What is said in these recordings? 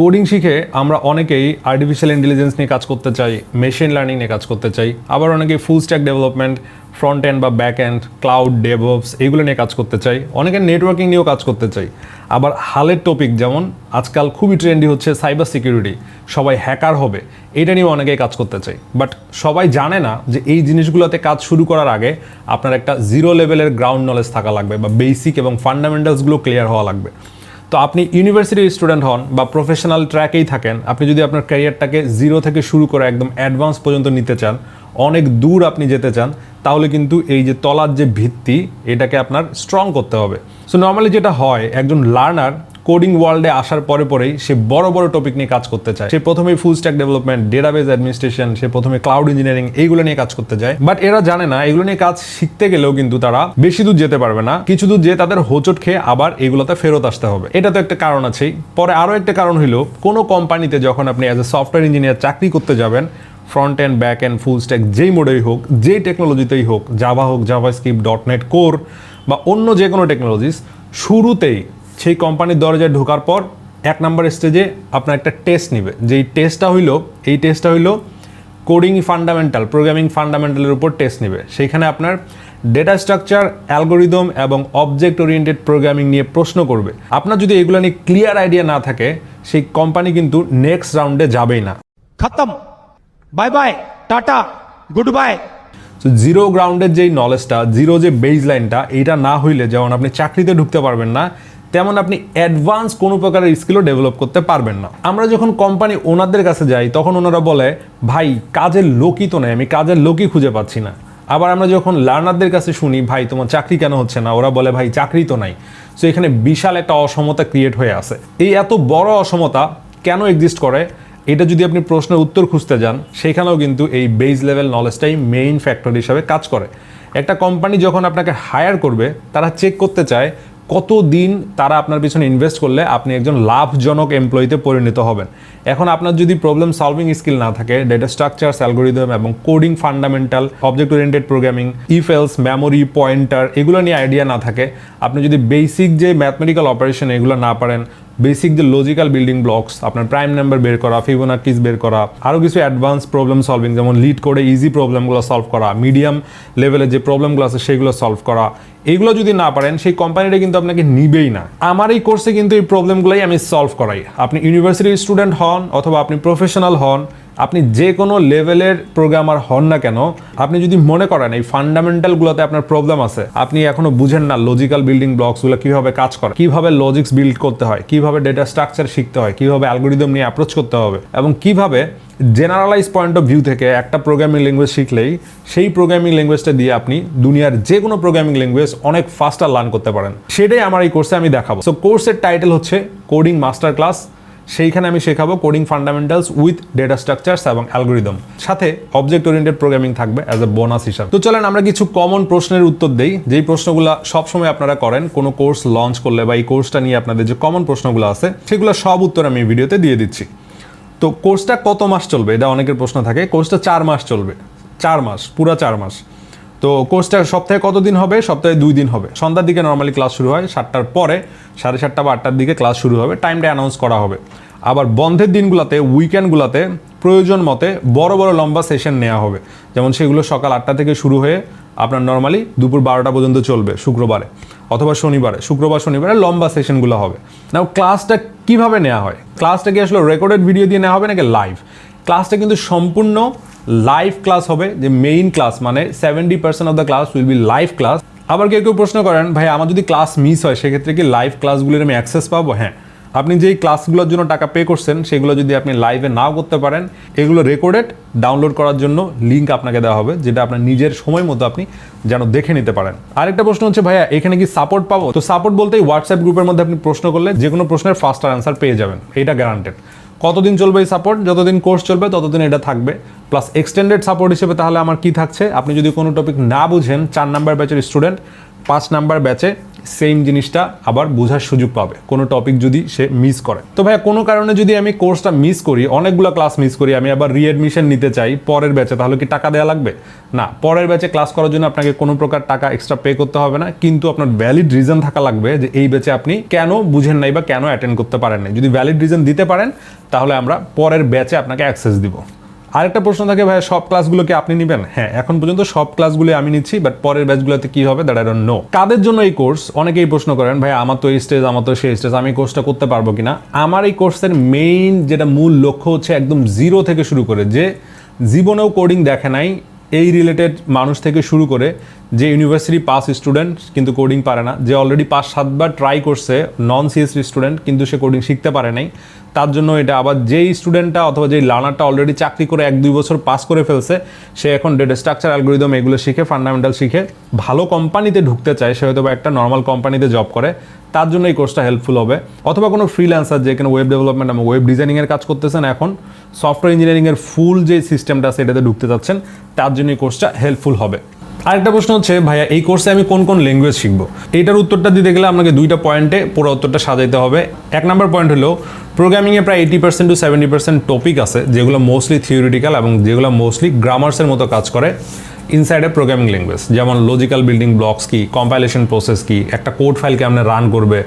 Coding শিখে আমরা অনেকেই আর্টিফিশিয়াল ইন্টেলিজেন্স নিয়ে কাজ করতে চাই মেশিন লার্নিং নিয়ে কাজ করতে চাই, আবার অনেকেই full stack development front end বা ব্যাক এন্ড ক্লাউড ডেভলপস এগুলো নিয়ে কাজ করতে চাই অনেকে নেটওয়ার্কিং নিয়েও কাজ করতে চাই। আবার হালের টপিক যেমন, আজকাল খুবই ট্রেন্ডি হচ্ছে সাইবার সিকিউরিটি সবাই হ্যাকার হবে, এটা নিয়েও অনেকেই কাজ করতে চাই। বাট সবাই জানে না যে এই জিনিসগুলোতে কাজ শুরু করার আগে আপনার একটা জিরো লেভেলের গ্রাউন্ড নলেজ থাকা লাগবে বা বেসিক এবং ফান্ডামেন্টালসগুলো ক্লিয়ার হওয়া লাগবে। তো আপনি ইউনিভার্সিটির স্টুডেন্ট হন বা প্রফেশনাল ট্র্যাকেই থাকেন, আপনি যদি আপনার ক্যারিয়ারটাকে জিরো থেকে শুরু করে একদম অ্যাডভান্স পর্যন্ত নিতে চান, অনেক দূর আপনি যেতে চান, তাহলে কিন্তু এই যে তলার যে ভিত্তি, এটাকে আপনার স্ট্রং করতে হবে। সো নর্মালি যেটা হয়, একজন লার্নার কোডিং ওয়ার্ল্ডে আসার পরে পরেই সে বড় বড় টপিক নিয়ে কাজ করতে চায়। সে প্রথমে full stack development database administration সে প্রথমে ক্লাউড ইঞ্জিনিয়ারিং এইগুলো নিয়ে কাজ করতে যায়। বাট এরা জানে না, এগুলো নিয়ে কাজ শিখতে গেলেও কিন্তু তারা বেশি দূর যেতে পারবে না। কিছু দূর যেয়ে তাদের হোচট খেয়ে আবার এগুলোতে ফেরত আসতে হবে। এটা তো একটা কারণ আছেই। পরে আরও একটা কারণ হলো কোনো কোম্পানিতে যখন আপনি অ্যাজ এ সফটওয়্যার ইঞ্জিনিয়ার চাকরি করতে যাবেন front and back and full stack যেই মোডেই হোক, যেই টেকনোলজিতেই হোক জাভা হোক JavaScript dot net core বা অন্য যে কোনো টেকনোলজিস শুরুতেই সেই কোম্পানির দরজায় ঢোকার পর এক নম্বর স্টেজে আপনার একটা টেস্ট নেবে। যেই টেস্টটা হইল এই টেস্টটা হইল কোডিং ফান্ডামেন্টাল প্রোগ্রামিং ফান্ডামেন্টালের উপর টেস্ট নেবে। সেইখানে আপনার ডেটা স্ট্রাকচার অ্যালগোরিদম এবং অবজেক্ট ওরিয়েন্টেড প্রোগ্রামিং নিয়ে প্রশ্ন করবে। আপনার যদি এগুলো নিয়ে ক্লিয়ার আইডিয়া না থাকে সেই কোম্পানি কিন্তু নেক্সট রাউন্ডে যাবেই না। খতম। Bye bye tata goodbye তো জিরো গ্রাউন্ডের যেই নলেজটা জিরো যে বেজ লাইনটা এইটা না হইলে যেমন আপনি চাকরিতে ঢুকতে পারবেন না তেমন আপনি অ্যাডভান্স কোনো প্রকারের স্কিলও ডেভেলপ করতে পারবেন না। আমরা যখন কোম্পানি ওনাদের কাছে যাই, তখন ওনারা বলে, ভাই, কাজের লোকই তো নেই, আমি কাজের লোকই খুঁজে পাচ্ছি না। আবার আমরা যখন লার্নারদের কাছে শুনি, ভাই, তোমার চাকরি কেন হচ্ছে না? ওরা বলে, ভাই, চাকরি তো নাই। সো এখানে বিশাল একটা অসমতা ক্রিয়েট হয়ে আছে। এই এত বড় অসমতা কেন এক্সিস্ট করে? এটা যদি আপনি প্রশ্নের উত্তর খুঁজতে যান, সেখানেও কিন্তু এই বেজ লেভেল নলেজটাই মেইন ফ্যাক্টর হিসাবে কাজ করে। একটা কোম্পানি যখন আপনাকে হায়ার করবে, তারা চেক করতে চায় কত দিন তারা আপনার পিছনে ইনভেস্ট করলে আপনি একজন লাভজনক এমপ্লয়িতে পরিণত হবেন? এখন আপনার যদি প্রবলেম সলভিং স্কিল না থাকে ডেটা স্ট্রাকচার অ্যালগোরিদম এবং coding fundamental object oriented programming if else memory pointer এগুলো নিয়ে আইডিয়া না থাকে, আপনি যদি বেসিক যে ম্যাথমেটিক্যাল অপারেশন এগুলো না পারেন বেসিক যে লজিক্যাল বিল্ডিং ব্লকস আপনার প্রাইম নাম্বার বের করা ফিবোনাকিস বের করা আরও কিছু অ্যাডভান্স প্রবলেম সলভিং যেমন লিড করে ইজি প্রবলেমগুলো সলভ করা মিডিয়াম লেভেলের যে প্রবলেমগুলো আছে সেগুলো সলভ করা এইগুলো যদি না পারেন, সেই কোম্পানিটা কিন্তু আপনাকে নিবেই না। আমার এই কোর্সে কিন্তু এই প্রবলেমগুলোই আমি সলভ করাই। আপনি ইউনিভার্সিটির স্টুডেন্ট হন অথবা আপনি প্রফেশনাল হন আপনি যে কোনো লেভেলের প্রোগ্রামার হন না কেন, আপনি যদি মনে করেন এই ফান্ডামেন্টালগুলোতে আপনার প্রবলেম আছে, আপনি এখনও বুঝেন না লজিক্যাল বিল্ডিং ব্লকসগুলো কীভাবে কাজ করে, কীভাবে লজিক্স বিল্ড করতে হয়, কীভাবে ডেটা স্ট্রাকচার শিখতে হয়, কীভাবে অ্যালগোরিদম নিয়ে অ্যাপ্রোচ করতে হবে এবং কীভাবে জেনারেলাইজ পয়েন্ট অফ ভিউ থেকে একটা প্রোগ্রামিং ল্যাঙ্গুয়েজ শিখলেই সেই প্রোগ্রামিং ল্যাঙ্গুয়েজটা দিয়ে আপনি দুনিয়ার যে কোনো প্রোগ্রামিং ল্যাঙ্গুয়েজ অনেক ফাস্টার লার্ন করতে পারেন। সেটাই আমার এই কোর্সে আমি দেখাবো। সো কোর্সের টাইটেল হচ্ছে কোডিং মাস্টার ক্লাস সেইখানে আমি শেখাবো coding fundamentals with data structures এবং অ্যালগোরিদম সাথে অবজেক্ট ওরিয়েন্টেড প্রোগ্রামিং থাকবে অ্যাজ এ বোনাস হিসাবে। তো চলেন আমরা কিছু কমন প্রশ্নের উত্তর দেই। যেই প্রশ্নগুলো সবসময় আপনারা করেন, কোনো কোর্স লঞ্চ করলে বা এই কোর্সটা নিয়ে আপনাদের যে কমন প্রশ্নগুলো আছে, সেগুলো সব উত্তর আমি ভিডিওতে দিয়ে দিচ্ছি। তো কোর্সটা কত মাস চলবে? এটা অনেকের প্রশ্ন থাকে। কোর্সটা চার মাস চলবে। চার মাস, পুরা চার মাস। তো কোর্সটা সপ্তাহে কতদিন হবে? সপ্তাহে দুই দিন হবে। সন্ধ্যার দিকে নর্মালি ক্লাস শুরু হয়, সাতটার পরে সাড়ে সাতটা বা আটটার দিকে ক্লাস শুরু হবে টাইমটা অ্যানাউন্স করা হবে। আবার বন্ধের দিনগুলোতে উইকেন্ডগুলোতে প্রয়োজন মতে বড় বড় লম্বা সেশন নেওয়া হবে। যেমন সেগুলো সকাল আটটা থেকে শুরু হয়ে আপনার নর্মালি দুপুর বারোটা পর্যন্ত চলবে শুক্রবারে অথবা শনিবারে, শুক্রবার, শনিবারে লম্বা সেশনগুলো হবে। নাও ক্লাসটা কীভাবে নেওয়া হয়? ক্লাসটা কি আসলে রেকর্ডেড ভিডিও দিয়ে নেওয়া হবে নাকি লাইভ ক্লাসটা কিন্তু সম্পূর্ণ লাইভ ক্লাস হবে, যে মেইন ক্লাস মানে seventy percent of the class will be live class আবার কেউ কেউ প্রশ্ন করেন, ভাই, আমার যদি ক্লাস মিস হয়, সেক্ষেত্রে কি লাইভ ক্লাসগুলির আমি অ্যাক্সেস পাবো? হ্যাঁ আপনি যেই ক্লাসগুলোর জন্য টাকা পে করছেন, সেগুলো যদি আপনি লাইভে নাও করতে পারেন, এগুলো রেকর্ডেড ডাউনলোড করার জন্য লিঙ্ক আপনাকে দেওয়া হবে, যেটা আপনার নিজের সময় মতো আপনি যেন দেখে নিতে পারেন। আরেকটা প্রশ্ন হচ্ছে, ভাইয়া, এখানে কি সাপোর্ট পাবো? তো সাপোর্ট বলতে হোয়াটসঅ্যাপ গ্রুপের মধ্যে আপনি প্রশ্ন করলে যে কোনো প্রশ্নের ফার্স্ট আনসার পেয়ে যাবেন এটা গ্যারান্টেড কতদিন চলবে এই সাপোর্ট যতদিন কোর্স চলবে, ততদিন এটা থাকবে। প্লাস এক্সটেন্ডেড সাপোর্ট হিসেবে তাহলে আমার কি থাকছে? আপনি যদি কোনো টপিক না বুঝেন, চার নাম্বার ব্যাচের স্টুডেন্ট পাঁচ নাম্বার ব্যাচে সেম জিনিসটা আবার বোঝার সুযোগ পাবে। কোনো টপিক যদি সে মিস করে। তো ভাইয়া, কোনো কারণে যদি আমি কোর্সটা মিস করি, অনেকগুলো ক্লাস মিস করি, আমি আবার রিএডমিশন নিতে চাই পরের ব্যাচে তাহলে কি টাকা দেওয়া লাগবে? না, পরের ব্যাচে ক্লাস করার জন্য আপনাকে কোনো প্রকার টাকা এক্সট্রা পে করতে হবে না, কিন্তু আপনার ভ্যালিড রিজন থাকা লাগবে যে এই ব্যাচে আপনি কেন বুঝেন নাই বা কেন অ্যাটেন্ড করতে পারেন নাই। যদি ভ্যালিড রিজন দিতে পারেন, তাহলে আমরা পরের ব্যাচে আপনাকে অ্যাক্সেস দিব। আরেকটা প্রশ্ন থাকে ভাই সব ক্লাসগুলো কি আপনি নেবেন? হ্যাঁ এখন পর্যন্ত সব ক্লাসগুলো আমি নিচ্ছি বাট পরের ব্যাচগুলোতে কি হবে দ্যাট আই ডোন্ট নো কাদের জন্য এই কোর্স অনেকেই প্রশ্ন করেন ভাই আমার তো এই স্টেজ আমার তো সেই স্টেজ আমি কোর্সটা করতে পারব কিনা? আমার এই কোর্সের মেইন যেটা মূল লক্ষ্য হচ্ছে একদম জিরো থেকে শুরু করে, যে জীবনেও কোডিং দেখে নাই, এই রিলেটেড মানুষ থেকে শুরু করে যে ইউনিভার্সিটি পাস স্টুডেন্ট কিন্তু কোডিং পারে না, যে অলরেডি পাঁচ সাতবার ট্রাই করছে নন সিএসসি স্টুডেন্ট কিন্তু সে কোডিং শিখতে পারে নাই, তার জন্য এটা আবার যেই স্টুডেন্টটা অথবা যেই লার্নারটা অলরেডি চাকরি করে এক দুই বছর পাস করে ফেলছে, সে এখন ডেটা স্ট্রাকচার অ্যালগোরিদম এগুলো শিখে ফান্ডামেন্টাল শিখে, ভালো কোম্পানিতে ঢুকতে চায়, সে হয়তো একটা নর্মাল কোম্পানিতে জব করে, তার জন্য এই কোর্সটা হেল্পফুল হবে। অথবা কোনো ফ্রিল্যান্সার যে এখানে ওয়েব ডেভেলপমেন্ট এবং ওয়েব ডিজাইনিংয়ের কাজ করতেছেন এখন সফটওয়্যার ইঞ্জিনিয়ারিংয়ের ফুল যে সিস্টেমটা আছে এটাতে ঢুকতে চাচ্ছেন, তার জন্য এই কোর্সটা হেল্পফুল হবে। আরেকটা প্রশ্ন হচ্ছে, ভাইয়া, এই কোর্সে আমি কোন কোন ল্যাঙ্গুয়েজ শিখব? এইটার উত্তরটা দিতে গেলে আপনাকে দুইটা পয়েন্টে পুরো উত্তরটা সাজাইতে হবে। এক নম্বর পয়েন্ট হলো প্রোগ্রামিংয়ে প্রায় eighty percent to seventy percent topic আছে, যেগুলো মোস্টলি থিওরিটিক্যাল এবং যেগুলো মোস্টলি গ্রামার্সের মতো কাজ করে। ইনসাইড এ প্রোগ্রামিং ল্যাঙ্গুয়েজ যেমন লজিক্যাল বিল্ডিং ব্লকস কি কম্পাইলেশন প্রসেস কি, একটা কোড ফাইল কেমন রান করবে,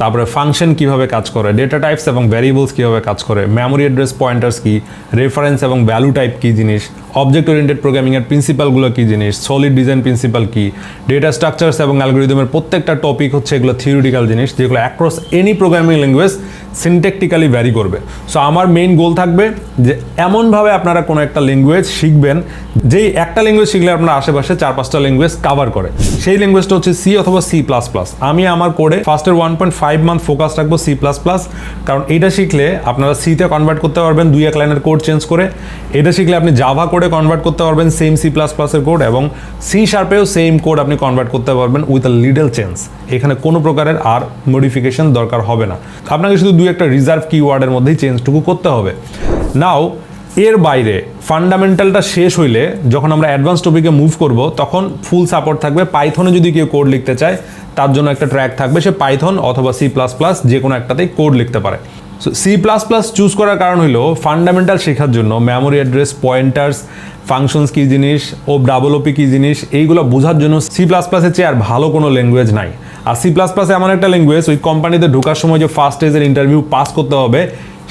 তারপরে ফাংশন কীভাবে কাজ করে ডেটা টাইপস এবং ভ্যারিয়েবলস কীভাবে কাজ করে মেমোরি অ্যাড্রেস পয়েন্টার্স কি রেফারেন্স এবং ভ্যালু টাইপ কি জিনিস অবজেক্ট ওরিয়েন্টেড প্রোগ্রামিংয়ের প্রিন্সিপালগুলো কি জিনিস সলিড ডিজাইন প্রিন্সিপাল কি ডেটা স্ট্রাকচার্স এবং অ্যালগোরিদমের প্রত্যেকটা টপিক হচ্ছে এগুলো থিওরিটিক্যাল জিনিস, যেগুলো across any programming language syntactically vary করবে। সো আমার মেইন গোল থাকবে যে এমনভাবে আপনারা কোনো একটা ল্যাঙ্গুয়েজ শিখবেন, যেই একটা ল্যাঙ্গুয়েজ শিখলে আপনার আশেপাশে চার পাঁচটা ল্যাঙ্গুয়েজ কাভার করে। সেই ল্যাঙ্গুয়েজটা হচ্ছে সি অথবা সি প্লাস প্লাস আমি আমার কোডে ফার্স্টের one point five month focus রাখব সি প্লাস প্লাস কারণ এটা শিখলে আপনারা সিতে কনভার্ট করতে পারবেন, দুই এক লাইনের কোড চেঞ্জ করে। এটা শিখলে আপনি জাভা কোডে কনভার্ট করতে পারবেন সেম সি প্লাস প্লাসের কোড এবং সি শার্পেও সেম কোড আপনি কনভার্ট করতে পারবেন উইথ আ লিডল চেঞ্জ এখানে কোনো প্রকারের আর মডিফিকেশন দরকার হবে না। আপনাকে শুধু দুই একটা রিজার্ভ কিওয়ার্ডের মধ্যেই চেঞ্জটুকু করতে হবে। নাও এর বাইরে ফান্ডামেন্টালটা শেষ হইলে যখন আমরা অ্যাডভান্স টপিকে মুভ করব, তখন ফুল সাপোর্ট থাকবে। পাইথনে যদি কেউ কোড লিখতে চায়, তার জন্য একটা ট্র্যাক থাকবে। সে পাইথন অথবা সি প্লাস প্লাস যে কোনো একটাতেই কোড লিখতে পারে। So C plus plus choose করার কারণ হলো ফান্ডামেন্টাল শেখার জন্য মেমোরি অ্যাড্রেস পয়েন্টার্স ফাংশনস কী জিনিস, ও ডাবল ওপি কী জিনিস, এইগুলো বোঝার জন্য সি প্লাস প্লাসের চেয়ে আর ভালো কোনো ল্যাঙ্গুয়েজ নাই। আর সি প্লাস প্লাস এমন একটা ল্যাঙ্গুয়েজ ওই কোম্পানিতে ঢোকার সময় যে ফার্স্ট স্টেজের ইন্টারভিউ পাস করতে হবে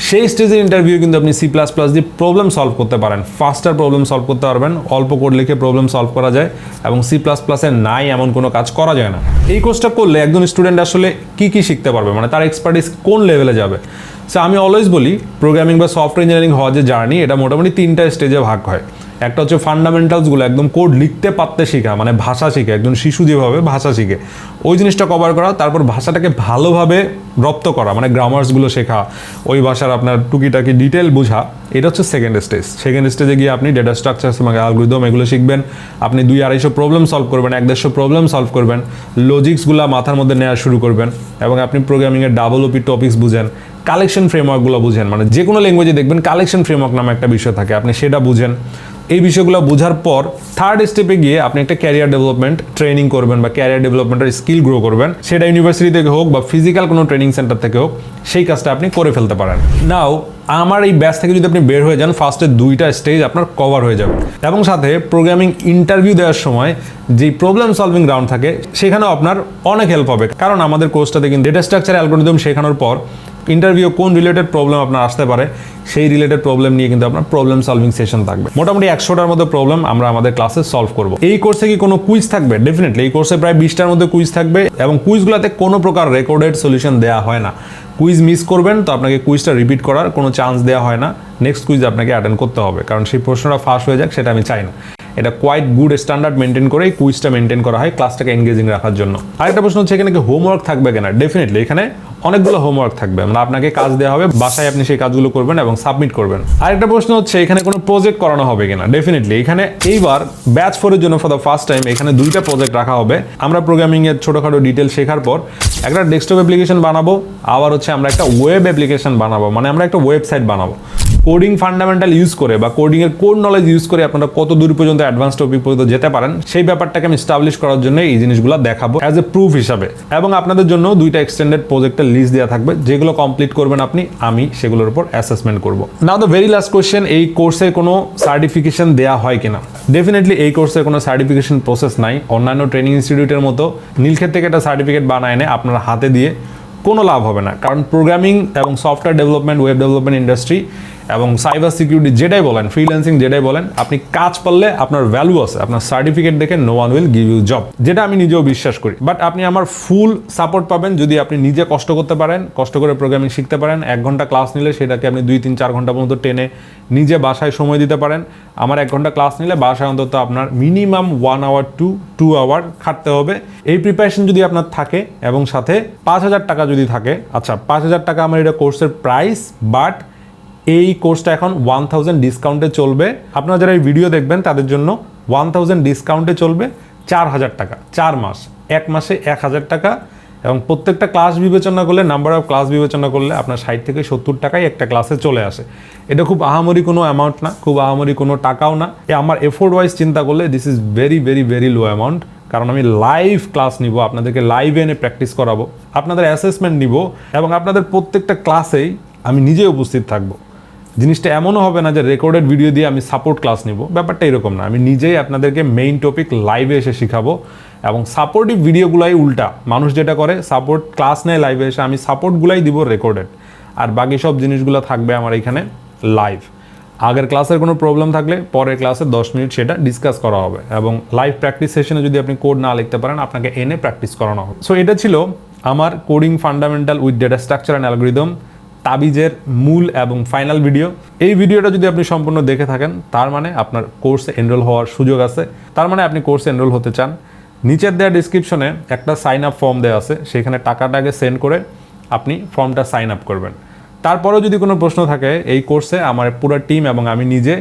সেই স্টেজের ইন্টারভিউ কিন্তু আপনি সি প্লাস প্লাস দিয়ে প্রবলেম সলভ করতে পারেন। ফাস্টার প্রবলেম সলভ করতে পারবেন, অল্প কোড লিখে প্রবলেম সলভ করা যায় এবং সি প্লাস প্লাসে নাই এমন কোনো কাজ করা যায় না। এই কোর্সটা করলে একজন স্টুডেন্ট আসলে কি কি শিখতে পারবে? মানে তার এক্সপার্টিস কোন লেভেলে যাবে? সো আমি অলওয়েজ বলি প্রোগ্রামিং বা সফটওয়্যার ইঞ্জিনিয়ারিং হওয়ার যে জার্নি এটা মোটামুটি তিনটা স্টেজে ভাগ হয়। একটা হচ্ছে ফান্ডামেন্টালসগুলো একদম কোড লিখতে পারতে শেখা মানে ভাষা শিখে, একজন শিশু যেভাবে ভাষা শিখে। ওই জিনিসটা কভার করা, তারপর ভাষাটাকে ভালোভাবে রপ্ত করা মানে গ্রামার্সগুলো শেখা, ওই ভাষার আপনার টুকিটাকি ডিটেল বোঝা, এটা হচ্ছে সেকেন্ড স্টেজ সেকেন্ড স্টেজে গিয়ে আপনি ডেটা স্ট্রাকচার মানে অ্যালগোরিদম এগুলো শিখবেন, আপনি দুই আড়াইশো প্রবলেম সলভ করবেন, এক দেড়শো প্রবলেম সলভ করবেন লজিক্সগুলো মাথার মধ্যে নেওয়া শুরু করবেন, এবং আপনি প্রোগ্রামিংয়ের ডাবল ওপি টপিক্স বুঝেন কালেকশন ফ্রেমওয়ার্কগুলো বুঝেন মানে যে কোনো ল্যাঙ্গুয়েজে দেখবেন কালেকশন ফ্রেমওয়ার্ক নামে একটা বিষয় থাকে, আপনি সেটা বুঝেন। এই বিষয়গুলো বোঝার পর থার্ড স্টেপে গিয়ে আপনি একটা ক্যারিয়ার ডেভেলপমেন্ট ট্রেনিং করবেন বা ক্যারিয়ার ডেভেলপমেন্টের স্কিল গ্রো করবেন। সেটা ইউনিভার্সিটি থেকে হোক বা ফিজিক্যাল কোনো ট্রেনিং সেন্টার থেকে হোক, সেই কাজটা আপনি করে ফেলতে পারেন। নাও আমার এই ব্যাচ থেকে যদি আপনি বের হয়ে যান ফার্স্টে দুইটা স্টেজ আপনার কভার হয়ে যাবে। এবং সাথে প্রোগ্রামিং ইন্টারভিউ দেওয়ার সময় যে প্রবলেম সলভিং রাউন্ড থাকে, সেখানেও আপনার অনেক হেল্প হবে। কারণ আমাদের কোর্সটাতে কিন্তু ডেটা স্ট্রাকচার অ্যালগোরিদম শেখানোর পর ইন্টারভিউ কোন রিলেটেড প্রবলেম আপনার আসতে পারে, সেই রিলেটেড প্রবলেম নিয়ে কিন্তু আপনার প্রবলেম সলভিং সেশন থাকবে। মোটামুটি একশোটার মধ্যে প্রবলেম আমরা আমাদের ক্লাসে সলভ করব। এই কোর্সে কি কোনো কুইজ থাকবে? ডেফিনেটলি এই কোর্সে প্রায় বিশটার মধ্যে কুইজ থাকবে এবং কুইজগুলোতে কোনো প্রকার রেকর্ডেড সলিউশন দেওয়া হয় না। কুইজ মিস করবেন তো আপনাকে কুইজটা রিপিট করার কোনো চান্স দেওয়া হয় না। নেক্সট কুইজ আপনাকে অ্যাটেন্ড করতে হবে, কারণ সেই প্রশ্নটা ফার্স্ট হয়ে যাক, সেটা আমি চাই না। এটা কোয়াইট গুড স্ট্যান্ডার্ড মেনটেন করে এই কুইজটা মেনটেন করা হয় ক্লাসটাকে এঙ্গেজিং রাখার জন্য। আরেকটা প্রশ্ন হচ্ছে, এখানে কি হোমওয়ার্ক থাকবে কিনা? ডেফিনেটলি এখানে অনেকগুলো হোমওয়ার্ক থাকবে। মানে আপনাকে কাজ দেওয়া হবে, বাসায় আপনি সেই কাজগুলো করবেন এবং সাবমিট করবেন। আরেকটা প্রশ্ন হচ্ছে, এখানে কোনো প্রজেক্ট করানো হবে কিনা? ডেফিনেটলি এখানে এইবার ব্যাচ ফোরের জন্য ফর দ্য ফার্স্ট টাইম এখানে দুইটা প্রজেক্ট রাখা হবে। আমরা প্রোগ্রামিং এর ছোটখাটো ডিটেল শেখার পর একটা ডেস্কটপ অ্যাপ্লিকেশন বানাবো, আবার হচ্ছে আমরা একটা ওয়েব অ্যাপ্লিকেশন বানাবো। মানে আমরা একটা ওয়েবসাইট বানাবো। কোডিং ফান্ডামেন্টাল ইউজ করে বা কোডিং এর কোড নলেজ ইউজ করে আপনারা কত দূর পর্যন্ত অ্যাডভান্স টপিক পর্যন্ত যেতে পারেন, সেই ব্যাপারটাকে আমি স্টাবলিশ করার জন্য এই জিনিসগুলো দেখাবো অ্যাজ এ প্রুফ হিসাবে। এবং আপনাদের জন্য দুইটা এক্সটেন্ডেড প্রজেক্টের লিস্ট দেওয়া থাকবে, যেগুলো কমপ্লিট করবেন আপনি, আমি সেগুলোর উপর অ্যাসেসমেন্ট করব। Now the very last question এই কোর্সের কোনো সার্টিফিকেশন দেওয়া হয় কিনা? ডেফিনেটলি এই কোর্সের কোনো সার্টিফিকেশন প্রসেস নাই। অন্যান্য ট্রেনিং ইনস্টিটিউটের মতো নীলক্ষেত থেকে একটা সার্টিফিকেট বানায় এনে আপনার হাতে দিয়ে কোনো লাভ হবে না। কারণ প্রোগ্রামিং এবং software development web development industry এবং সাইবার সিকিউরিটি যেটাই বলেন ফ্রিল্যান্সিং যেটাই বলেন, আপনি কাজ পারলে আপনার ভ্যালু আছে। আপনার সার্টিফিকেট দেখে no one will give you job যেটা আমি নিজেও বিশ্বাস করি। বাট আপনি আমার ফুল সাপোর্ট পাবেন যদি আপনি নিজে কষ্ট করতে পারেন, কষ্ট করে প্রোগ্রামিং শিখতে পারেন। এক ঘণ্টা ক্লাস নিলে সেটাকে আপনি দুই, তিন, চার ঘণ্টা পর্যন্ত টেনে নিজে বাসায় সময় দিতে পারেন। আমার এক ঘণ্টা ক্লাস নিলে বাসায় অন্তত আপনার minimum one hour to two hour খাটতে হবে। এই প্রিপারেশন যদি আপনার থাকে এবং সাথে পাঁচ হাজার টাকা যদি থাকে আচ্ছা পাঁচ হাজার টাকা আমার এটা কোর্সের প্রাইস বাট এই কোর্সটা এখন ওয়ান থাউজেন্ড ডিসকাউন্টে চলবে। আপনারা যারা এই ভিডিও দেখবেন, তাদের জন্য ওয়ান থাউজেন্ড ডিসকাউন্টে চলবে চার হাজার টাকা, চার মাস। এক মাসে এক হাজার টাকা এবং প্রত্যেকটা ক্লাস বিবেচনা করলে নাম্বার অফ ক্লাস বিবেচনা করলে আপনার ষাট থেকে সত্তর টাকায় একটা ক্লাসে চলে আসে। এটা খুব আহামরি কোনো অ্যামাউন্ট না, খুব আহামরি কোনো টাকাও না। এ আমার এফোর্ড ওয়াইজ চিন্তা করলে this is very very very low amount কারণ আমি লাইভ ক্লাস নিব, আপনাদেরকে লাইভে এনে প্র্যাকটিস করাবো, আপনাদের অ্যাসেসমেন্ট নিব এবং আপনাদের প্রত্যেকটা ক্লাসেই আমি নিজে উপস্থিত থাকব। জিনিসটা এমনও হবে না যে রেকর্ডেড ভিডিও দিয়ে আমি সাপোর্ট ক্লাস নিব। ব্যাপারটা এরকম না। আমি নিজেই আপনাদেরকে মেইন টপিক লাইভে এসে শিখাবো এবং সাপোর্টিভ ভিডিওগুলাই উল্টা। মানুষ যেটা করে সাপোর্ট ক্লাস নেয় লাইভে এসে, আমি সাপোর্টগুলাই দিব রেকর্ডেড আর বাকি সব জিনিসগুলো থাকবে আমার এখানে লাইভ আগের ক্লাসের কোনো প্রবলেম থাকলে পরের ক্লাসে দশ মিনিট সেটা ডিসকাস করা হবে এবং লাইভ প্র্যাকটিস সেশনে যদি আপনি কোড না লিখতে পারেন, আপনাকে এনে প্র্যাকটিস করানো হবে। সো এটা ছিল আমার coding fundamental with data structure and algorithm তাবিজের মূল এবং ফাইনাল ভিডিও এই ভিডিওটা যদি আপনি সম্পূর্ণ দেখে থাকেন, তার মানে আপনার কোর্সে এনরোল হওয়ার সুযোগ আছে। তার মানে আপনি কোর্সে এনরোল হতে চান। নিচের দেওয়া ডিসক্রিপশনে একটা সাইন আপ ফর্ম দেওয়া আছে। সেখানে টাকাটাকে সেন্ড করে আপনি ফর্মটা সাইন আপ করবেন। তারপরেও যদি কোনো প্রশ্ন থাকে, এই কোর্সে আমার পুরো টিম এবং আমি নিজে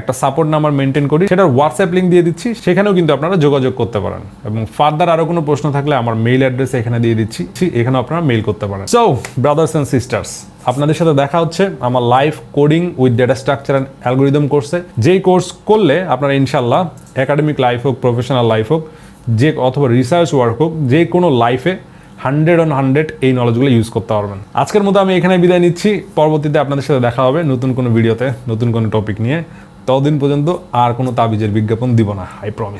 একটা সাপোর্ট নাম্বার মেনটেন করি। সেটার হোয়াটসঅ্যাপ লিঙ্ক দিয়ে দিচ্ছি। সেখানেও কিন্তু আপনারা যোগাযোগ করতে পারেন। এবং ফার্দার আরও কোনো প্রশ্ন থাকলে আমার মেইল অ্যাড্রেস এখানে দিয়ে দিচ্ছি। এখানে আপনারা মেইল করতে পারেন। সো ব্রাদার্স অ্যান্ড সিস্টার্স আপনাদের সাথে দেখা হচ্ছে। আমার live coding with data structure and algorithm কোর্সে যেই কোর্স করলে আপনারা ইনশাল্লাহ একাডেমিক লাইফ হোক প্রফেশনাল লাইফ হোক, যে অথবা রিসার্চ ওয়ার্ক হোক, যে কোনো লাইফে হান্ড্রেড অন হান্ড্রেড এই নলেজগুলো ইউজ করতে পারবেন। আজকের মতো আমি এখানে বিদায় নিচ্ছি। পরবর্তীতে আপনাদের সাথে দেখা হবে নতুন কোনো ভিডিওতে নতুন কোনো টপিক নিয়ে। ততদিন পর্যন্ত আর কোনো তাবিজের বিজ্ঞাপন দিব না আই প্রমিস